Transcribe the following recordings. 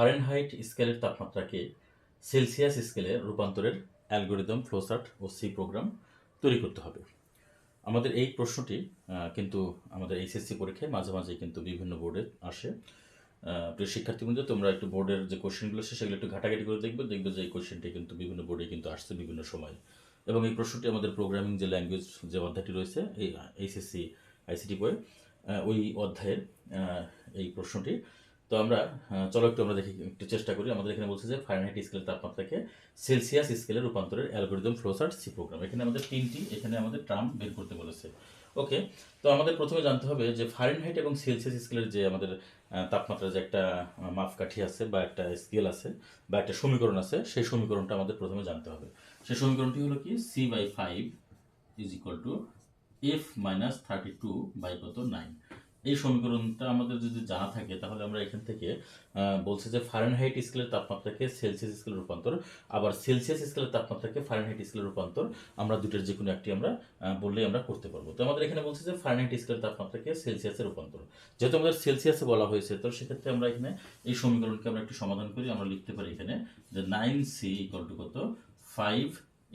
Fahrenheit স্কেলের তাপমাত্রাকে Celsius স্কেলে রূপান্তরের অ্যালগোরিদম ফ্লোসার্ট ও সি প্রোগ্রাম তৈরি করতে হবে। আমাদের এই প্রশ্নটি কিন্তু আমাদের এইচএসসি পরীক্ষায় মাঝে মাঝে কিন্তু বিভিন্ন বোর্ডে আসে। প্রিয় শিক্ষার্থীবৃন্দ, তোমরা একটু বোর্ডের যে কোশ্চেনগুলো আছে, সেগুলো একটু ঘাটাঘাটি করে দেখবে। দেখবে যে এই কোশ্চেনটি কিন্তু বিভিন্ন বোর্ডে কিন্তু আসছে বিভিন্ন সময়। এবং এই প্রশ্নটি আমাদের প্রোগ্রামিং যে ল্যাঙ্গুয়েজ যে অধ্যায়টি রয়েছে, এই এইচএসসি আইসিটি বইয়ে ওই অধ্যায়ের এই প্রশ্নটি তো আমরা চলো একটু আমরা দেখি, একটু চেষ্টা করি। আমাদের এখানে বলছে যে ফারেনহাইট স্কেলের তাপমাত্রাকে সেলসিয়াস স্কেলে রূপান্তরের অ্যালগোরিদম ফ্লোসার্ট সি প্রোগ্রাম এখানে আমাদের তিনটি, এখানে আমাদের ট্রাম বের করতে বলেছে। ওকে তো আমাদের প্রথমে জানতে হবে যে ফারেনহাইট এবং সেলসিয়াস স্কেলের যে আমাদের তাপমাত্রার যে একটা মাপকাঠি আছে বা একটা স্কেল আছে বা একটা সমীকরণ আছে, সেই সমীকরণটা আমাদের প্রথমে জানতে হবে। সেই সমীকরণটি হলো কি? C by five is equal to F minus thirty two by কত? নাইন এই সমীকরণটা আমাদের যদি জানা থাকে, তাহলে আমরা এখান থেকে বলছে যে ফারেনহাইট স্কেলের তাপমাত্রাকে সেলসিয়াস স্কেলের রূপান্তর, আবার সেলসিয়াস স্কেলের তাপমাত্রাকে ফারেনহাইট স্কেলের রূপান্তর আমরা দুটোর যে কোনো একটি আমরা বললেই আমরা করতে পারব। তো আমাদের এখানে বলছে যে ফারেনহাইট স্কেলের তাপমাত্রাকে সেলসিয়াসে রূপান্তর। যেহেতু আমাদের সেলসিয়াসে বলা হয়েছে, তো সেক্ষেত্রে আমরা এখানে এই সমীকরণকে আমরা একটু সমাধান করি। আমরা লিখতে পারি এখানে যে নাইন সি ইকুয়াল টু কত? ফাইভ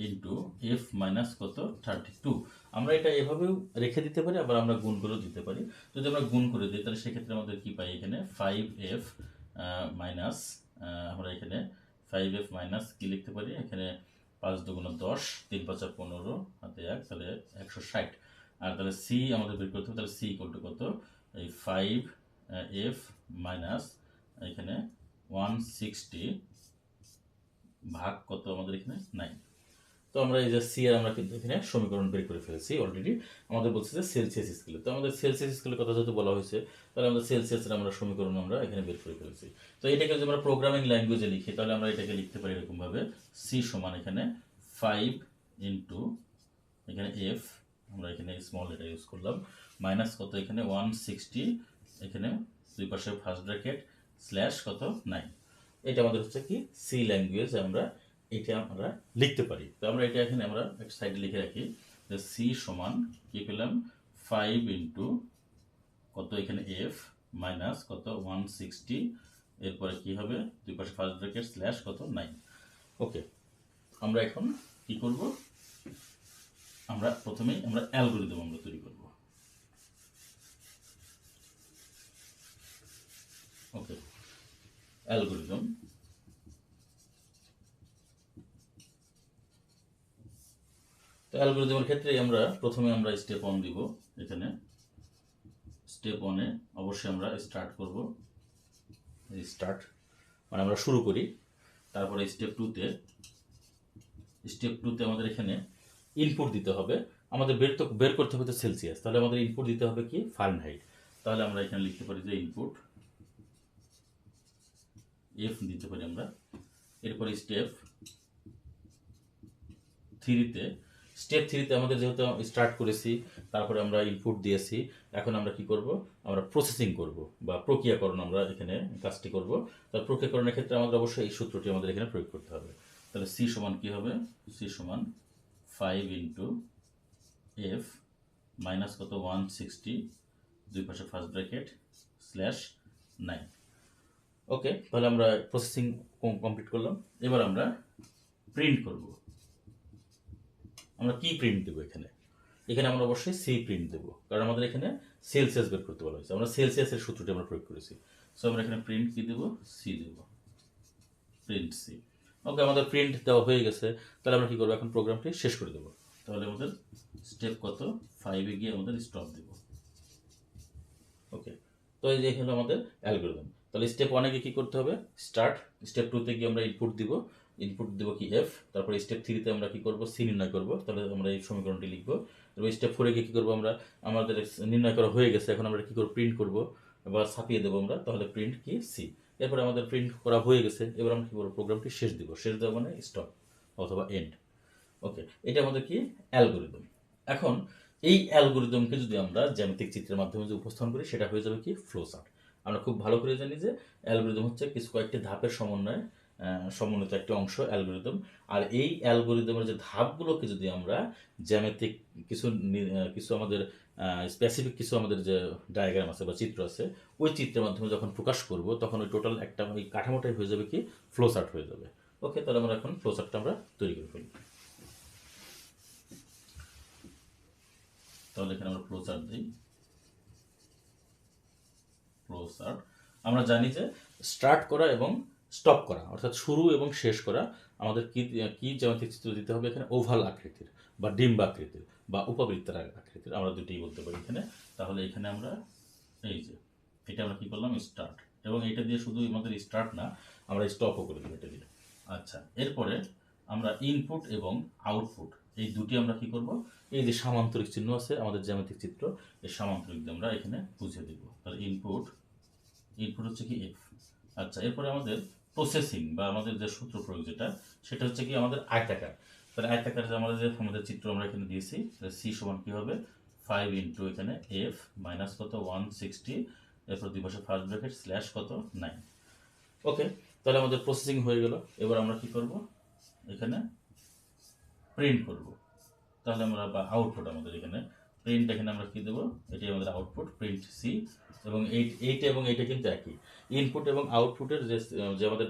ইন্টু এফ মাইনাস কত? থার্টি টু আমরা এটা এভাবেও রেখে দিতে পারি, আবার আমরা গুণ করেও দিতে পারি। যদি আমরা গুণ করে দিই, তাহলে সেক্ষেত্রে আমাদের কি পাই এখানে? ফাইভ এফ মাইনাস আমরা এখানে ফাইভ এফ মাইনাস কি লিখতে পারি? এখানে পাঁচ দুগুণ দশ, তিন পাঁচা পনেরো, হাতে এক, তাহলে একশো ষাট। আর তাহলে সি আমাদের বের করতে হবে, তাহলে সি ইকুয়াল কত? এই ফাইভ এফ মাইনাস এখানে ওয়ান সিক্সটি ভাগ কত আমাদের এখানে? নাইন তো আমরা এই যে সি এর আমরা কিন্তু এখানে সমীকরণ বের করে ফেলেছি অলরেডি আমাদের বলছে যে সেলসিয়াস স্কেলে তো আমাদের সেলসিয়াস স্কেলের কথা যেহেতু বলা হয়েছে, তাহলে আমাদের সেলসিয়াসের আমরা সমীকরণ আমরা এখানে বের করে ফেলেছি। তো এটাকে যদি আমরা প্রোগ্রামিং ল্যাঙ্গুয়েজে লিখি, তাহলে আমরা এটাকে লিখতে পারি এরকমভাবে। সি সমান এখানে ফাইভ ইন্টু এখানে এফ আমরা এখানে স্মল এটা ইউজ করলাম। মাইনাস কত এখানে? ওয়ান সিক্সটি এখানে দুই পাশে ফার্স্ট ব্র্যাকেট স্ল্যাশ কত? নাইন এটা আমাদের হচ্ছে কি? সি ল্যাঙ্গুয়েজ আমরা এটা আমরা লিখতে পারি। তো আমরা এটা এখানে আমরা এক সাইডে লিখে রাখি যে সি সমান কি পেলাম? ফাইভ ইন্টু কত এখানে এফ মাইনাস কত? ওয়ান সিক্সটি এরপরে কি হবে? দুই পাশে ফার্স্ট ব্র্যাকেট স্ল্যাশ কত? নাইন ওকে আমরা এখন কি করব? আমরা প্রথমেই আমরা অ্যালগোরিদম আমরা তৈরি করব। ওকে অ্যালগোরিদম তো অ্যালগোরিদমের ক্ষেত্রে আমরা প্রথমে আমরা স্টেপ অন দিব এখানে। স্টেপ ওয়ানে অবশ্যই আমরা স্টার্ট করব। স্টার্ট মানে আমরা শুরু করি। তারপরে স্টেপ টুতে স্টেপ টুতে আমাদের এখানে ইনপুট দিতে হবে। আমাদের বের তো, বের করতে হবে তো সেলসিয়াস তাহলে আমাদের ইনপুট দিতে হবে কি? ফারেনহাইট তাহলে আমরা এখানে লিখতে পারি যে ইনপুট এফ দিতে পারি আমরা। এরপরে স্টেপ থ্রিতে স্টেপ থ্রিতে আমাদের যেহেতু স্টার্ট করেছি, তারপরে আমরা ইনপুট দিয়েছি, এখন আমরা কি করব? আমরা প্রসেসিং করব বা প্রক্রিয়াকরণ আমরা এখানে কাজটি করব। তার প্রক্রিয়াকরণের ক্ষেত্রে আমাদের অবশ্যই এই সূত্রটি আমাদের এখানে প্রয়োগ করতে হবে। তাহলে সি সমান কি হবে? সি সমান ফাইভ ইন্টু এফ মাইনাস কত? ওয়ান সিক্সটি দুই পাশে first bracket slash nine okay তাহলে আমরা প্রসেসিং কমপ্লিট করলাম। এবার আমরা প্রিন্ট করব। আমরা কি প্রিন্ট দেবো এখানে? এখানে আমরা অবশ্যই সি প্রিন্ট দেবো, কারণ আমাদের এখানে সেলসিয়াস বের করতে বলা হয়েছে। আমরা সেলসিয়াসের সূত্রটি আমরা প্রয়োগ করেছি। সো আমরা এখানে প্রিন্ট কি দেবো? সি দেবো। প্রিন্ট সি ওকে আমাদের প্রিন্ট দেওয়া হয়ে গেছে। তাহলে আমরা কি করব? এখন প্রোগ্রামটি শেষ করে দেবো। তাহলে আমাদের স্টেপ কত? ফাইভে গিয়ে আমাদের স্টপ দেবো। ওকে তো এই যে হলো আমাদের অ্যালগোরিদম তাহলে স্টেপ ওয়ানে গিয়ে কী করতে হবে? স্টার্ট স্টেপ টুতে গিয়ে আমরা ইনপুট দিব। ইনপুট দেবো কি এফ তারপরে স্টেপ থ্রিতে আমরা কি করব? সি নির্ণয় করব। তাহলে আমরা এই সমীকরণটি লিখব। এবার স্টেপ ফোরে গিয়ে কী করব আমরা? আমাদের নির্ণয় করা হয়ে গেছে, এখন আমরা কী করব? প্রিন্ট করব এবার ছাপিয়ে দেবো আমরা। তাহলে প্রিন্ট কি? সি এরপরে আমাদের প্রিন্ট করা হয়ে গেছে। এবার আমরা কী করব? প্রোগ্রামটি শেষ দিব। শেষ দেওয়া মানে স্টপ অথবা এন্ড ওকে এটা আমাদের কি? অ্যালগোরিদম এখন এই অ্যালগোরিদমকে যদি আমরা জ্যামিতিক চিত্রের মাধ্যমে যে উপস্থাপন করি, সেটা হয়ে যাবে কি? ফ্লো চার্ট আমরা খুব ভালো করে জানি যে অ্যালগোরিদম হচ্ছে কিছু কয়েকটি ধাপের সমন্বয়ে সমন্বিত একটি অংশ অ্যালগোরিদম আর এই অ্যালগোরিদমের যে ধাপগুলোকে যদি আমরা জ্যামিতিক কিছু কিছু আমাদের স্পেসিফিক কিছু আমাদের যে ডায়াগ্রাম আছে বা চিত্র আছে, ওই চিত্রের মাধ্যমে যখন প্রকাশ করব, তখন ওই টোটাল একটা ওই কাঠামোটাই হয়ে যাবে কি? ফ্লো চার্ট হয়ে যাবে। ওকে তাহলে আমরা এখন ফ্লো চার্টটা আমরা তৈরি করে ফেলি। তাহলে এখানে আমরা ফ্লো চার্ট দিই। ফ্লো চার্ট আমরা জানি যে স্টার্ট করা এবং স্টপ করা, অর্থাৎ শুরু এবং শেষ করা আমাদের কি কি জ্যামিতিক চিত্র দিতে হবে এখানে? ওভাল আকৃতির বা ডিম্ব আকৃতির বা উপবৃত্তার আকৃতির, আমরা দুটোই বলতে পারি এখানে। তাহলে এখানে আমরা এই যে, এটা আমরা কি করলাম? স্টার্ট এবং এটা দিয়ে শুধু আমাদের স্টার্ট না, আমরা স্টপও করে দেবো এটা দিয়ে। আচ্ছা এরপরে আমরা ইনপুট এবং আউটপুট এই দুটি আমরা কি করব? এই যে সামান্তরিক চিহ্ন আছে, আমাদের জ্যামিতিক চিত্র, এই সামান্তরিক দিয়ে আমরা এখানে বুঝিয়ে দিব। তাহলে ইনপুট ইনপুট হচ্ছে কি এফ আচ্ছা এরপরে আমাদের প্রসেসিং বা আমাদের যে সূত্র প্রয়োগ যেটা, সেটা হচ্ছে কি আমাদের আয়তাকার। তাহলে আয়তাকার যে আমাদের যে আমাদের চিত্র আমরা এখানে দিয়েছি সি সমান কি হবে? ফাইভ ইন্টু এখানে এফ মাইনাস কত? ওয়ান সিক্সটি এরপর দুই পাশে ফার্স্ট ব্র্যাকেট স্ল্যাশ কত? নাইন ওকে তাহলে আমাদের প্রসেসিং হয়ে গেল। এবার আমরা কি করব? এখানে প্রিন্ট করব। তাহলে আমরা বা আউটপুট আমাদের এখানে প্রিন্ট এখানে আমরা কি দেবো? এটি আমাদের আউটপুট প্রিন্ট সি এবং এই, এইটা এবং এইটা কিন্তু একই। ইনপুট এবং আউটপুটের যে যে আমাদের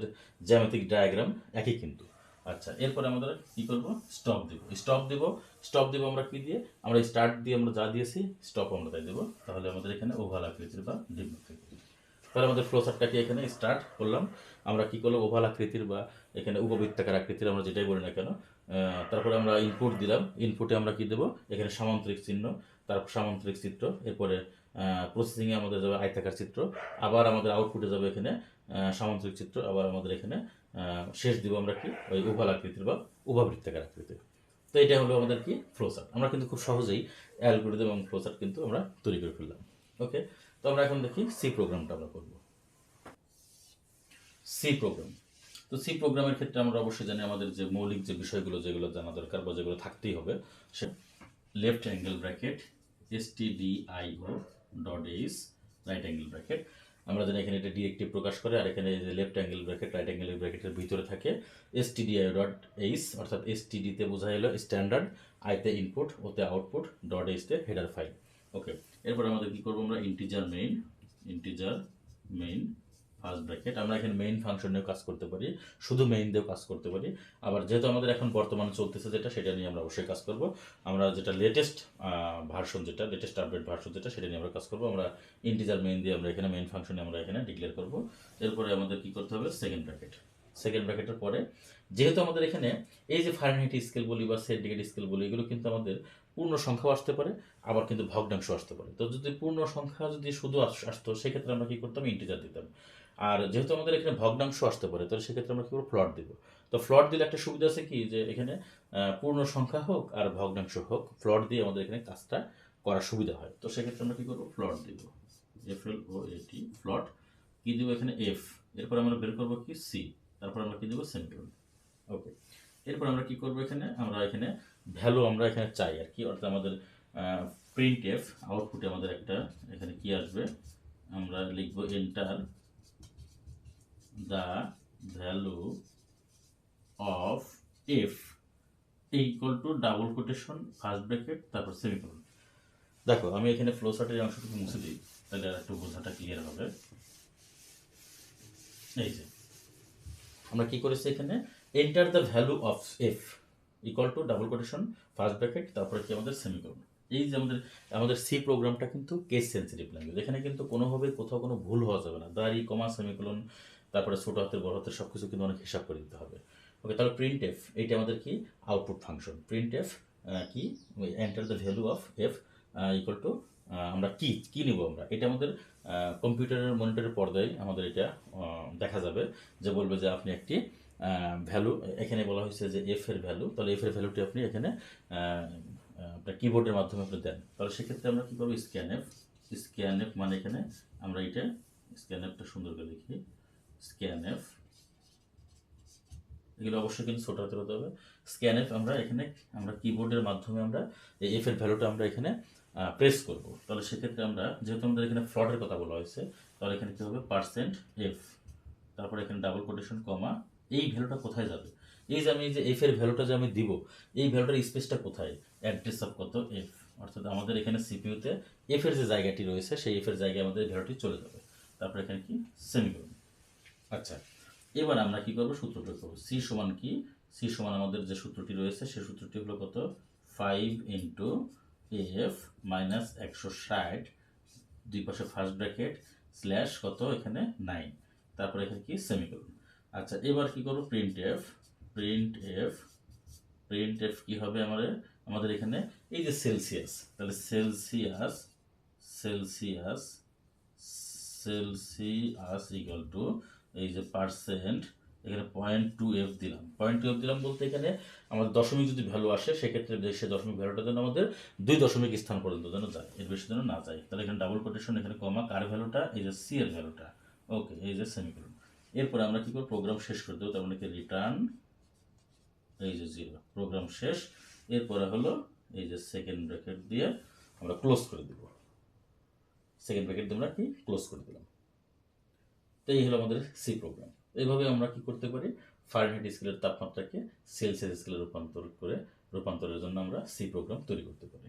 জ্যামিতিক ডায়াগ্রাম একই কিন্তু। আচ্ছা এরপরে আমরা কি করব? স্টপ দিব। স্টপ দিব স্টপ দিব আমরা কি দিয়ে? আমরা স্টার্ট দিয়ে আমরা যা দিয়েছি স্টপ আমরা তাই দেবো। তাহলে আমাদের এখানে ওভাল আকৃতির বা আকৃতির। তাহলে আমাদের ফ্লো চার্টটাকে এখানে স্টার্ট করলাম? আমরা কি করলাম? ওভাল আকৃতির বা এখানে উপবৃত্তাকার আকৃতির আমরা যেটাই বলি না কেন তারপরে আমরা ইনপুট দিলাম। ইনপুটে আমরা কি দেবো? এখানে সামান্তরিক চিহ্ন, তারপর সামান্তরিক চিত্র, এরপরে প্রসেসিংয়ে আমাদের যাবে আয়তাকার চিত্র, আবার আমাদের আউটপুটে যাবে এখানে সামান্তরিক চিত্র, আবার আমাদের এখানে শেষ দিব আমরা কি? ওই উভাল আকৃতির বা উভাবৃত্তাকার আকৃতির। তো এটা হলো আমাদের কি? ফ্লোচার্ট আমরা কিন্তু খুব সহজেই অ্যালগোরিদম এবং ফ্লোচার্ট কিন্তু আমরা তৈরি করে ফেললাম। ওকে তো আমরা এখন দেখি সি প্রোগ্রামটা আমরা করব। সি প্রোগ্রাম তো সি প্রোগ্রামের ক্ষেত্রে আমরা অবশ্যই জানি আমাদের যে মৌলিক যে বিষয়গুলো যেগুলো জানা দরকার বা যেগুলো থাকতেই হবে, সে left angle bracket S T D I O dot H right angle bracket আমরা জানি এখানে এটা ডিরেক্টিভ প্রকাশ করে, আর এখানে যে left angle bracket right angle ব্র্যাকেটের ভিতরে থাকে S T D I dot H অর্থাৎ এস টি ডিতে বোঝা এলো স্ট্যান্ডার্ড আইতে ইনপুট ওতে আউটপুট ডট এইসতে হেডার ফাইল ওকে এরপর আমাদের কি করব আমরা? Integer main integer main first bracket আমরা এখানে মেইন ফাংশন নিয়েও কাজ করতে পারি, শুধু মেইন দিয়েও কাজ করতে পারি। আবার যেহেতু আমাদের এখন বর্তমানে চলতেছে যেটা, সেটা নিয়ে আমরা অবশ্যই কাজ করব। আমরা যেটা লেটেস্ট ভার্সন যেটা লেটেস্ট আপডেট ভার্সন যেটা, সেটা নিয়ে আমরা কাজ করব। আমরা ইন্টিজার মেইন দিয়ে আমরা এখানে মেইন ফাংশনে আমরা এখানে ডিক্লেয়ার করব। এরপরে আমাদের কি করতে হবে? সেকেন্ড ব্র্যাকেট সেকেন্ড ব্র্যাকেটের পরে, যেহেতু আমাদের এখানে এই যে ফারেনহাইট স্কেল বলি বা সেন্টিগ্রেড স্কেল বলি, এগুলো কিন্তু আমাদের পূর্ণ সংখ্যাও আসতে পারে, আবার কিন্তু ভগ্নাংশ আসতে পারে। তো যদি পূর্ণ সংখ্যা যদি শুধু আস- আসতো, সেক্ষেত্রে আমরা কি করতাম? ইন্টিজার দিতাম। আর যেহেতু আমাদের এখানে ভগ্নাংশ আসতে পারে, তাহলে সেক্ষেত্রে আমরা কি করব? ফ্লট দিব। তো ফ্লট দিলে একটা সুবিধা আছে কি? যে এখানে পূর্ণ সংখ্যা হোক আর ভগ্নাংশ হোক ফ্লট দিয়ে আমাদের এখানে কাজটা করার সুবিধা হয়। তো সেক্ষেত্রে আমরা কি করব? ফ্লট দিব। এফ এল ও এটি ফ্লট কি দিব এখানে? এফ এরপর আমরা বের করব কি? সি তারপর আমরা কি দেবো? সেমিকোলন ওকে এরপর আমরা কি করব এখানে? আমরা এখানে ভ্যালু আমরা এখানে চাই আর কি। অর্থাৎ আমাদের প্রিন্ট এফ আউটপুটে আমাদের একটা এখানে কি আসবে? আমরা লিখব enter the value of F equal to double quotation first bracket তারপর সেমিকোলন দেখো, আমি এখানে ফ্লো চার্টের অংশটুকু মুছে দিই, তাহলে একটু বোঝাটা ক্লিয়ার হবে। এই যে, আমরা কি করেছি এখানে? Enter the value of F equal to double quotation first bracket তারপরে কি আমাদের সেমিকোলন এই যে আমাদের আমাদের সি প্রোগ্রামটা কিন্তু কেস সেন্সিটিভ ল্যাঙ্গুয়েজ এখানে কিন্তু কোনোভাবে কোথাও কোনো ভুল হওয়া যাবে না। দাঁড়ি কমা সেমিকোলন তারপরে ছোটো হাতের, বড় হাতের সব কিছু কিন্তু অনেক হিসাব করে দিতে হবে। ওকে তাহলে প্রিন্ট এফ এইটা আমাদের কি? আউটপুট ফাংশন প্রিন্ট এফ কি? Enter the value of F equal to আমরা কি কি নিব আমরা? এটা আমাদের কম্পিউটারের মনিটরের পর্দায় আমাদের এটা দেখা যাবে যে বলবে যে আপনি একটি ভ্যালু এখানে বলা হয়েছে যে এফ এর ভ্যালু তাহলে এফ এর ভ্যালুটি আপনি এখানে আপনার কিবোর্ডের মাধ্যমে আপনি দেন। তাহলে সেক্ষেত্রে আমরা কী করব? স্ক্যান এফ স্ক্যান এফ মানে এখানে আমরা এটা স্ক্যান এফটা সুন্দর করে লিখি। এফ এগুলো অবশ্যই কিন্তু ছোট হাতে হতে হবে। এফ আমরা এখানে, আমরা কিবোর্ডের মাধ্যমে আমরা এই এফ এর ভ্যালুটা আমরা এখানে প্রেস করব। তাহলে সেক্ষেত্রে আমরা, যেহেতু আমাদের এখানে ফ্লটের কথা বলা হয়েছে, তাহলে এখানে কী হবে? পার্সেন্ট এফ তারপরে এখানে ডাবল কোটেশন কমা এই ভ্যালুটা কোথায় যাবে? এই যে আমি যে এফ এর ভ্যালুটা যে আমি দিব, এই ভ্যালুটার স্পেসটা কোথায়? অ্যাড্রেস অফ কত এফ অর্থাৎ আমাদের এখানে সিপিইউতে এফ এর যে জায়গাটি রয়েছে, সেই এফ এর জায়গায় আমাদের ভ্যালুটি চলে যাবে। তারপর এখানে কি? সেমিকোলন আচ্ছা এবার আমরা কি করব? সূত্র প্রয়োগ করব। সি সমান কি? সি সমান আমাদের যে সূত্রটি রয়েছে, সেই সূত্রটি হলো কত? ফাইভ ইন্টু এফ মাইনাস একশো ষাট, দুই পাশে ফার্স্ট ব্র্যাকেট স্ল্যাশ কত? এখানে নাইন তারপরে এখানে কি? সেমিকোলন আচ্ছা এবার কি করব? Print F print F print F কি হবে আমাদের? আমাদের এখানে এই যে সেলসিয়াস তাহলে Celsius Celsius Celsius equal to এই যে পার্সেন্ট এখানে পয়েন্ট টু এফ দিলাম। পয়েন্ট টু এফ দিলাম বলতে এখানে আমাদের দশমিক যদি ভ্যালু আসে, সেক্ষেত্রে সে দশমিক ভ্যালুটা যেন আমাদের দুই দশমিক স্থান পর্যন্ত যেন যায়, এর বেশি যেন না যায়। তাহলে এখানে ডাবল কোটেশন এখানে কমা কার ভ্যালুটা এই যে সি এর ভ্যালুটা ওকে এই যে সেমিকোলন এরপরে আমরা কী করব? প্রোগ্রাম শেষ করে দেবো, তার মানে রিটার্ন এই যে জিরো প্রোগ্রাম শেষ। এরপরে হলো এই যে সেকেন্ড ব্র্যাকেট দিয়ে আমরা ক্লোজ করে দেব। সেকেন্ড ব্র্যাকেট দিয়ে আমরা কি? ক্লোজ করে দিলাম। এই হলো আমাদের সি প্রোগ্রাম এইভাবে আমরা কি করতে পারি? ফারেনহাইট স্কেলের তাপমাত্রাকে সেলসিয়াস স্কেলে রূপান্তর করে রূপান্তরের জন্য আমরা সি প্রোগ্রাম তৈরি করতে পারি।